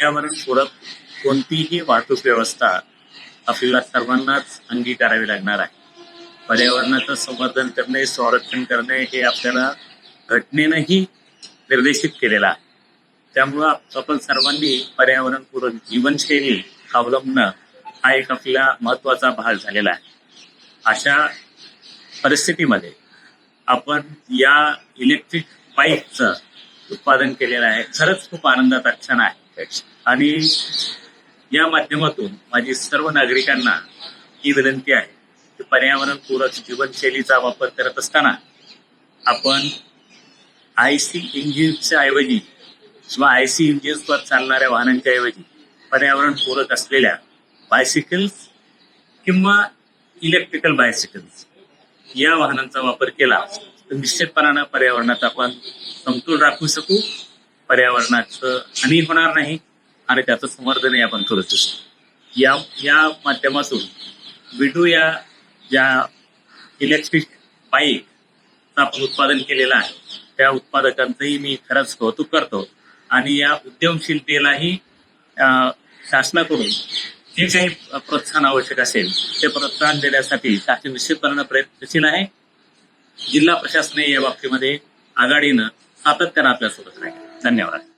पर्यावरणपूरक कोणतीही वाहतूक व्यवस्था आपल्याला सर्वांनाच अंगीकारावी लागणार आहे. पर्यावरणाचं संवर्धन करणे संरक्षण करणे हे आपल्याला घटनेनंही निर्देशित केलेलं आहे. त्यामुळं आपण सर्वांनी पर्यावरणपूरक जीवनशैली अवलंबणं हा एक आपला महत्त्वाचा भाग झालेला आहे. अशा परिस्थितीमध्ये आपण या इलेक्ट्रिक बाईकचं उत्पादन केलेलं आहे. खरंच खूप आनंदाचा क्षण आहे. आणि या माध्यमातून माझी सर्व नागरिकांना ही विनंती आहे की पर्यावरणपूरक जीवनशैलीचा वापर करत असताना आपण आय सी इंजिन्सच्या ऐवजी किंवा आय सी इंजिन्सवर चालणाऱ्या वाहनांच्या ऐवजी पर्यावरणपूरक असलेल्या बायसिकल्स किंवा इलेक्ट्रिकल बायसिकल्स या वाहनांचा वापर केला तर निश्चितपणानं पर्यावरणात आपण समतोल राखू शकू. पर्यावरणाचं हानी होणार नाही आणि त्याचं संवर्धनही आपण करू शकतो. या या माध्यमातून विडू या ज्या इलेक्ट्रिक बाईकचं आपण उत्पादन केलेलं आहे त्या उत्पादकांचंही मी खरंच कौतुक करतो आणि या उद्यमशीलतेलाही शासनाकडून जे काही प्रोत्साहन आवश्यक असेल ते प्रोत्साहन देण्यासाठी शासन निश्चितपणे प्रयत्नशील आहे. जिल्हा प्रशासनही या बाबतीमध्ये आघाडीनं सातत्यानं आपल्यासोबत राहील. 三秒了。